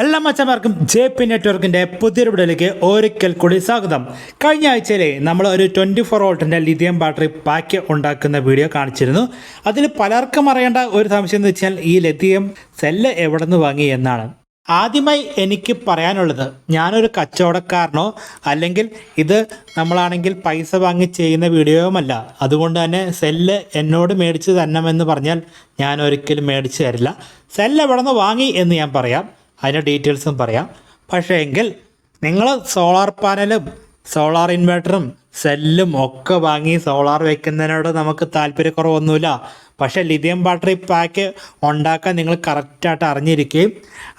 എല്ലാ മച്ചന്മാർക്കും J P നെറ്റ്വർക്കിന്റെ പുതിയൊരു വീഡിയോയിലേക്ക് ഒരിക്കൽ കൂടി സ്വാഗതം. കഴിഞ്ഞ ആഴ്ചയിലെ നമ്മൾ ഒരു ട്വന്റി ഫോർ വോൾട്ടിന്റെ ലിഥിയം ബാറ്ററി പാക്ക് ഉണ്ടാക്കുന്ന വീഡിയോ കാണിച്ചിരുന്നു. അതിൽ പലർക്കും അറിയേണ്ട ഒരു സംശയം എന്ന് വെച്ചാൽ ഈ ലിഥിയം സെല്ല് എവിടെ നിന്ന് വാങ്ങി എന്നാണ്. ആദ്യമായി എനിക്ക് പറയാനുള്ളത് ഞാനൊരു കച്ചവടക്കാരനോ അല്ലെങ്കിൽ ഇത് നമ്മളാണെങ്കിൽ പൈസ വാങ്ങി ചെയ്യുന്ന വീഡിയോയുമല്ല. അതുകൊണ്ട് തന്നെ സെല്ല് എന്നോട് മേടിച്ച് തരണമെന്ന് പറഞ്ഞാൽ ഞാൻ ഒരിക്കലും മേടിച്ച് തരില്ല. സെല്ല് എവിടെ നിന്ന് വാങ്ങി എന്ന് ഞാൻ പറയാം. അതിന്റെ ഡീറ്റെയിൽസും പറയാം. പക്ഷേ എങ്കിൽ നിങ്ങൾ സോളാർ പാനലും സോളാർ ഇൻവെർട്ടറും സെല്ലും ഒക്കെ വാങ്ങി സോളാർ വെക്കുന്നതിനോട് നമുക്ക് താല്പര്യക്കുറവൊന്നുമില്ല. പക്ഷേ ലിഥിയം ബാറ്ററി പാക്ക് ഉണ്ടാക്കാൻ നിങ്ങൾ കറക്റ്റായിട്ട് അറിഞ്ഞിരിക്കുകയും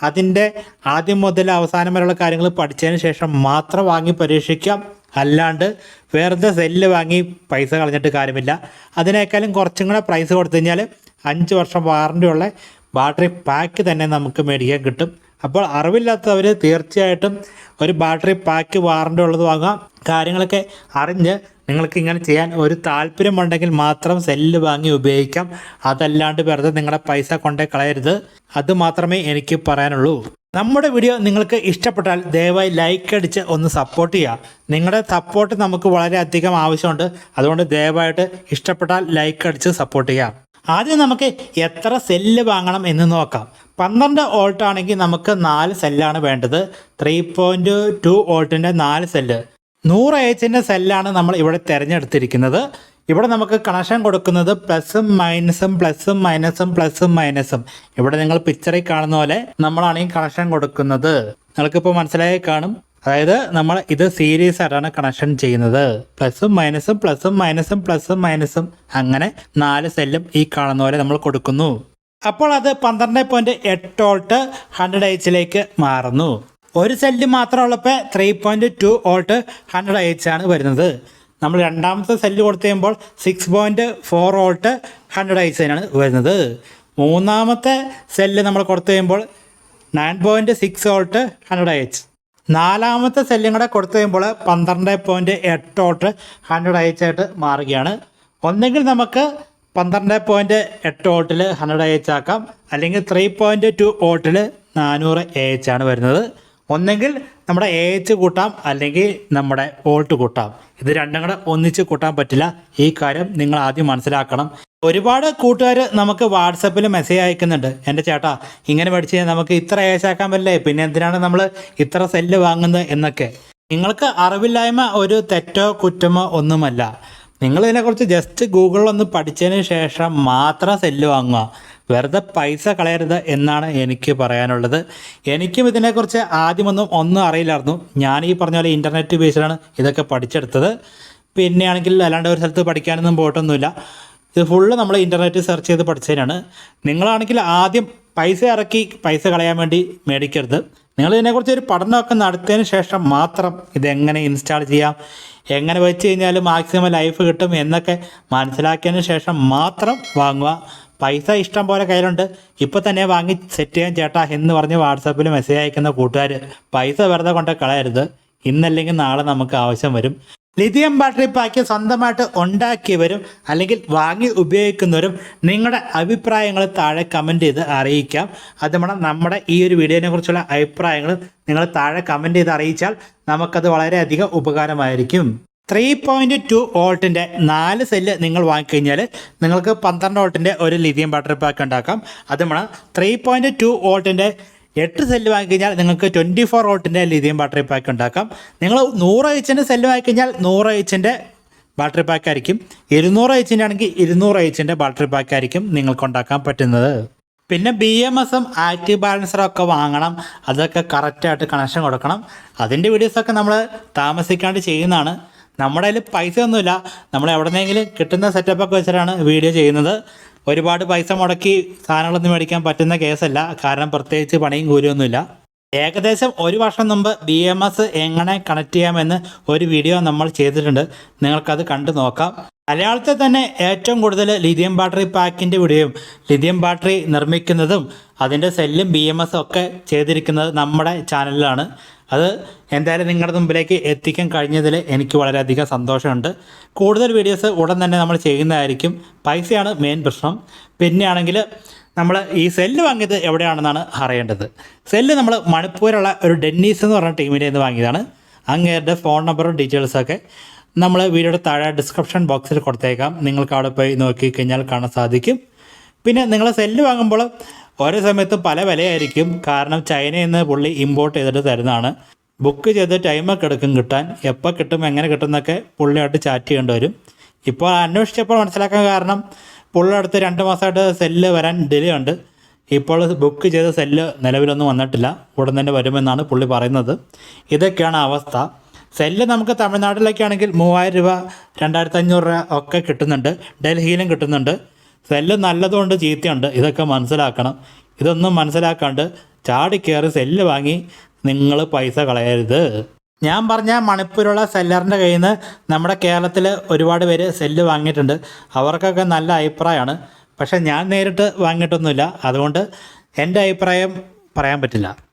അതിന്റെ ആദ്യം മുതൽ അവസാനം വരെയുള്ള കാര്യങ്ങൾ പഠിച്ചതിന് ശേഷം മാത്രം വാങ്ങി പരീക്ഷിക്കാം അല്ലാണ്ട് വെറുതെ സെല്ല് വാങ്ങി പൈസ കളഞ്ഞിട്ട് കാര്യമില്ല. അതിനേക്കാളും കുറച്ചും കൂടെ പ്രൈസ് കൊടുത്തു കഴിഞ്ഞാൽ അഞ്ച് വർഷം വാറണ്ടി ഉള്ള ബാറ്ററി പാക്ക് തന്നെ നമുക്ക് മേടിക്കാൻ കിട്ടും. അപ്പോൾ അറിവില്ലാത്തവർ തീർച്ചയായിട്ടും ഒരു ബാറ്ററി പാക്ക് വാറണ്ടി ഉള്ളത് വാങ്ങാം കാര്യങ്ങളൊക്കെ അറിഞ്ഞ് നിങ്ങൾക്ക് ഇങ്ങനെ ചെയ്യാൻ ഒരു താല്പര്യമുണ്ടെങ്കിൽ മാത്രം സെല്ല് വാങ്ങി ഉപയോഗിക്കാം. അതല്ലാണ്ട് വെറുതെ നിങ്ങളുടെ പൈസ കൊണ്ടേ കളയരുത്. അത് മാത്രമേ എനിക്ക് പറയാനുള്ളൂ. നമ്മുടെ വീഡിയോ നിങ്ങൾക്ക് ഇഷ്ടപ്പെട്ടാൽ ദയവായി ലൈക്ക് അടിച്ച് ഒന്ന് സപ്പോർട്ട് ചെയ്യുക. നിങ്ങളുടെ സപ്പോർട്ട് നമുക്ക് വളരെയധികം ആവശ്യമുണ്ട്. അതുകൊണ്ട് ദയവായിട്ട് ഇഷ്ടപ്പെട്ടാൽ ലൈക്ക് അടിച്ച് സപ്പോർട്ട് ചെയ്യാം ആദ്യം നമുക്ക് എത്ര സെല്ല് വാങ്ങണം എന്ന് നോക്കാം. പന്ത്രണ്ട് വോൾട്ട് ആണെങ്കിൽ നമുക്ക് നാല് സെല്ലാണ് വേണ്ടത്. ത്രീ പോയിന്റ് ടു വോൾട്ടിന്റെ നാല് സെല്ല്. നൂറ് എച്ചിന്റെ സെല്ലാണ് നമ്മൾ ഇവിടെ തിരഞ്ഞെടുത്തിരിക്കുന്നത്. ഇവിടെ നമുക്ക് കണക്ഷൻ കൊടുക്കുന്നത് പ്ലസും മൈനസും പ്ലസും മൈനസും പ്ലസും മൈനസും ഇവിടെ നിങ്ങൾ പിക്ചറിൽ കാണുന്ന പോലെ നമ്മളാണ് ഈ കണക്ഷൻ കൊടുക്കുന്നത്. നിങ്ങൾക്കിപ്പോൾ മനസ്സിലായി കാണും. അതായത് നമ്മൾ ഇത് സീരീസ് ആയിട്ടാണ് കണക്ഷൻ ചെയ്യുന്നത്. പ്ലസും മൈനസും പ്ലസും മൈനസും പ്ലസും മൈനസും അങ്ങനെ നാല് സെല്ലും ഈ കാണുന്ന പോലെ നമ്മൾ കൊടുക്കുന്നു. അപ്പോൾ അത് പന്ത്രണ്ട് പോയിന്റ് എട്ട് വോൾട്ട് ഹൺഡ്രഡ് എച്ചിലേക്ക് മാറുന്നു. ഒരു cell മാത്രമുള്ളപ്പോൾ three point two volt hundred H ആണ് വരുന്നത്. നമ്മൾ രണ്ടാമത്തെ സെല്ല് കൊടുത്തു കഴിയുമ്പോൾ six point four volt hundred എച്ചിനാണ് വരുന്നത്. മൂന്നാമത്തെ സെല്ല് നമ്മൾ കൊടുത്തു കഴിയുമ്പോൾ nine point six volt hundred H നാലാമത്തെ സെല്ലും കൂടെ കൊടുത്തു കഴിയുമ്പോൾ പന്ത്രണ്ട് പോയിന്റ് എട്ടോട്ട് ഹൺഡ്രഡ് എച്ച് ആയിട്ട് മാറുകയാണ്. ഒന്നെങ്കിൽ നമുക്ക് പന്ത്രണ്ട് പോയിന്റ് എട്ട് ഓട്ടിൽ ഹൺഡ്രഡ് എച്ച് ആക്കാം. അല്ലെങ്കിൽ ത്രീ പോയിന്റ് ടു ഓട്ടിൽ നാനൂറ് എ എച്ച് ആണ് വരുന്നത്. ഒന്നെങ്കിൽ നമ്മുടെ എ എച്ച് കൂട്ടാം അല്ലെങ്കിൽ നമ്മുടെ വോൾട്ട് കൂട്ടാം. ഇത് രണ്ടും കൂടെ ഒന്നിച്ച് കൂട്ടാൻ പറ്റില്ല. ഈ കാര്യം നിങ്ങൾ ആദ്യം മനസ്സിലാക്കണം. ഒരുപാട് കൂട്ടുകാർ നമുക്ക് വാട്സപ്പിൽ മെസ്സേജ് അയക്കുന്നുണ്ട്. എന്റെ ചേട്ടാ ഇങ്ങനെ പഠിച്ചു കഴിഞ്ഞാൽ നമുക്ക് ഇത്ര ഏശാക്കാൻ പറ്റില്ലേ? പിന്നെ എന്തിനാണ് നമ്മൾ ഇത്ര സെല്ല് വാങ്ങുന്നത്? എന്നൊക്കെ. നിങ്ങൾക്ക് അറിവില്ലായ്മ ഒരു തെറ്റോ കുറ്റമോ ഒന്നുമല്ല. നിങ്ങൾ ഇതിനെക്കുറിച്ച് ജസ്റ്റ് ഗൂഗിളിൽ ഒന്ന് പഠിച്ചതിന് ശേഷം മാത്രം സെല്ല് വാങ്ങുക. വെറുതെ പൈസ കളയരുത് എന്നാണ് എനിക്ക് പറയാനുള്ളത്. എനിക്കും ഇതിനെക്കുറിച്ച് ആദ്യമൊന്നും ഒന്നും അറിയില്ലായിരുന്നു. ഞാൻ ഈ പറഞ്ഞ പോലെ ഇന്റർനെറ്റ് ബേസിലാണ് ഇതൊക്കെ പഠിച്ചെടുത്തത്. പിന്നെയാണെങ്കിൽ അല്ലാണ്ട് ഒരു സ്ഥലത്ത് പഠിക്കാനൊന്നും പോയിട്ടൊന്നുമില്ല. ഇത് ഫുള്ള് നമ്മൾ ഇന്റർനെറ്റ് സെർച്ച് ചെയ്ത് പഠിച്ചതിനാണ്. നിങ്ങളാണെങ്കിൽ ആദ്യം പൈസ ഇറക്കി പൈസ കളയാൻ വേണ്ടി മേടിക്കരുത്. നിങ്ങൾ ഇതിനെക്കുറിച്ച് ഒരു പഠനമൊക്കെ നടത്തിയതിന് ശേഷം മാത്രം ഇതെങ്ങനെ ഇൻസ്റ്റാൾ ചെയ്യാം എങ്ങനെ വെച്ച് കഴിഞ്ഞാൽ മാക്സിമം ലൈഫ് കിട്ടും എന്നൊക്കെ മനസ്സിലാക്കിയതിന് ശേഷം മാത്രം വാങ്ങുക. പൈസ ഇഷ്ടം പോലെ കയ്യിലുണ്ട്. ഇപ്പോൾ തന്നെ വാങ്ങി സെറ്റ് ചെയ്യാൻ ചേട്ടാ എന്ന് പറഞ്ഞ് വാട്സാപ്പിൽ മെസ്സേജ് അയക്കുന്ന കൂട്ടുകാർ പൈസ വെറുതെ കൊണ്ട് കളയരുത്. ഇന്നല്ലെങ്കിൽ നാളെ നമുക്ക് ആവശ്യം വരും. ലിഥിയം ബാറ്ററി പാക്ക് സ്വന്തമായിട്ട് ഉണ്ടാക്കിയവരും അല്ലെങ്കിൽ വാങ്ങി ഉപയോഗിക്കുന്നവരും നിങ്ങളുടെ അഭിപ്രായങ്ങൾ താഴെ കമന്റ് ചെയ്ത് അറിയിക്കാം. അത് നമ്മുടെ ഈ ഒരു വീഡിയോനെ കുറിച്ചുള്ള അഭിപ്രായങ്ങൾ നിങ്ങൾ താഴെ കമന്റ് ചെയ്ത് അറിയിച്ചാൽ നമുക്കത് വളരെയധികം ഉപകാരമായിരിക്കും. ത്രീ പോയിന്റ് ടു വോൾട്ടിന്റെ നാല് സെല്ല് നിങ്ങൾ വാങ്ങിക്കഴിഞ്ഞാൽ നിങ്ങൾക്ക് പന്ത്രണ്ട് വോൾട്ടിന്റെ ഒരു ലിഥിയം ബാറ്ററി പാക്ക് ഉണ്ടാക്കാം. അതുമാണ് ത്രീ പോയിന്റ് ടു വോൾട്ടിന്റെ എട്ട് സെല്ല് വാങ്ങിക്കഴിഞ്ഞാൽ നിങ്ങൾക്ക് ട്വന്റി ഫോർ വോൾട്ടിന്റെ ലിഥിയം ബാറ്ററി പാക്ക് ഉണ്ടാക്കാം. നിങ്ങൾ നൂറ് എച്ചിന്റെ സെല്ല് വാങ്ങിക്കഴിഞ്ഞാൽ നൂറ് എച്ചിന്റെ ബാറ്ററി പാക്ക് ആയിരിക്കും. ഇരുന്നൂറ് എച്ചിന്റെ ആണെങ്കിൽ ഇരുന്നൂറ് എച്ചിന്റെ ബാറ്ററി പാക്ക് ആയിരിക്കും നിങ്ങൾക്ക് ഉണ്ടാക്കാൻ പറ്റുന്നത്. പിന്നെ ബി എം എസും ആക്റ്റീവ് ബാലൻസറും ഒക്കെ വാങ്ങണം. അതൊക്കെ കറക്റ്റായിട്ട് കണക്ഷൻ കൊടുക്കണം. അതിന്റെ വീഡിയോസൊക്കെ നമ്മൾ താമസിക്കാണ്ട് ചെയ്യുന്നതാണ്. നമ്മുടെ കയ്യിൽ പൈസ ഒന്നുമില്ല നമ്മൾ എവിടെന്നെങ്കിലും കിട്ടുന്ന സെറ്റപ്പൊക്കെ വെച്ചിട്ടാണ് വീഡിയോ ചെയ്യുന്നത്. ഒരുപാട് പൈസ മുടക്കി സാധനങ്ങളൊന്നും മേടിക്കാൻ പറ്റുന്ന കേസല്ല. കാരണം പ്രത്യേകിച്ച് പണിയും കൂലിയൊന്നുമില്ല. ഏകദേശം ഒരു വർഷം മുമ്പ് ബി എം എസ് എങ്ങനെ കണക്ട് ചെയ്യാമെന്ന് ഒരു വീഡിയോ നമ്മൾ ചെയ്തിട്ടുണ്ട്. നിങ്ങൾക്കത് കണ്ടു നോക്കാം. മലയാളത്തിൽ തന്നെ ഏറ്റവും കൂടുതൽ ലിഥിയം ബാറ്ററി പാക്കിന്റെ വീഡിയോയും ലിഥിയം ബാറ്ററി നിർമ്മിക്കുന്നതും അതിന്റെ സെല്ലും ബി എം എസും ഒക്കെ ചെയ്തിരിക്കുന്നത് നമ്മുടെ ചാനലിലാണ്. അത് എന്തായാലും നിങ്ങളുടെ മുമ്പിലേക്ക് എത്തിക്കാൻ കഴിഞ്ഞതിൽ എനിക്ക് വളരെയധികം സന്തോഷമുണ്ട്. കൂടുതൽ വീഡിയോസ് ഉടൻ തന്നെ നമ്മൾ ചെയ്യുന്നതായിരിക്കും. പൈസയാണ് മെയിൻ പ്രശ്നം. പിന്നെയാണെങ്കിൽ നമ്മൾ ഈ സെല്ല് വാങ്ങിയത് എവിടെയാണെന്നാണ് അറിയേണ്ടത്. സെല്ല് നമ്മൾ മണിപ്പൂരുള്ള ഒരു ഡെന്നീസ് എന്ന് പറഞ്ഞ ടീമിന്റെ നിന്ന് വാങ്ങിയതാണ്. അങ്ങേരുടെ ഫോൺ നമ്പറും ഡീറ്റെയിൽസൊക്കെ നമ്മൾ വീഡിയോയുടെ താഴെ ഡിസ്ക്രിപ്ഷൻ ബോക്സിൽ കൊടുത്തേക്കാം. നിങ്ങൾക്ക് അവിടെ പോയി നോക്കി കഴിഞ്ഞാൽ കാണാൻ സാധിക്കും. പിന്നെ നിങ്ങൾ സെല്ല് വാങ്ങുമ്പോൾ ഓരോ സമയത്തും പല വിലയായിരിക്കും. കാരണം ചൈനയിൽ നിന്ന് പുള്ളി ഇമ്പോർട്ട് ചെയ്തിട്ട് തരുന്നതാണ്. ബുക്ക് ചെയ്ത് ടൈമൊക്കെ എടുക്കും കിട്ടാൻ. എപ്പോൾ കിട്ടും എങ്ങനെ കിട്ടും എന്നൊക്കെ പുള്ളിയായിട്ട് ചാറ്റ് ചെയ്യേണ്ടി വരും. ഇപ്പോൾ അന്വേഷിച്ചപ്പോൾ മനസ്സിലാക്കാൻ കാരണം പുള്ളിയുടെ അടുത്ത് രണ്ട് മാസമായിട്ട് സെല്ല് വരാൻ ഡിലേ ഉണ്ട്. ഇപ്പോൾ ബുക്ക് ചെയ്ത സെല്ല് നിലവിലൊന്നും വന്നിട്ടില്ല. ഉടൻ തന്നെ വരുമെന്നാണ് പുള്ളി പറയുന്നത്. ഇതൊക്കെയാണ് അവസ്ഥ. സെല്ല് നമുക്ക് തമിഴ്നാട്ടിലൊക്കെ ആണെങ്കിൽ മൂവായിരം രൂപ രണ്ടായിരത്തി അഞ്ഞൂറ് രൂപ ഒക്കെ കിട്ടുന്നുണ്ട്. ഡൽഹിയിലും കിട്ടുന്നുണ്ട്. സെല്ല് നല്ലതുകൊണ്ട് ചീത്തയുണ്ട്. ഇതൊക്കെ മനസ്സിലാക്കണം. ഇതൊന്നും മനസ്സിലാക്കാണ്ട് ചാടി കയറി സെല്ല് വാങ്ങി നിങ്ങൾ പൈസ കളയരുത്. ഞാൻ പറഞ്ഞ മണിപ്പൂരുള്ള സെല്ലറിന്റെ കയ്യിൽ നിന്ന് നമ്മുടെ കേരളത്തിൽ ഒരുപാട് പേര് സെല്ല് വാങ്ങിയിട്ടുണ്ട്. അവർക്കൊക്കെ നല്ല അഭിപ്രായമാണ്. പക്ഷേ ഞാൻ നേരിട്ട് വാങ്ങിയിട്ടൊന്നുമില്ല. അതുകൊണ്ട് എന്റെ അഭിപ്രായം പറയാൻ പറ്റില്ല.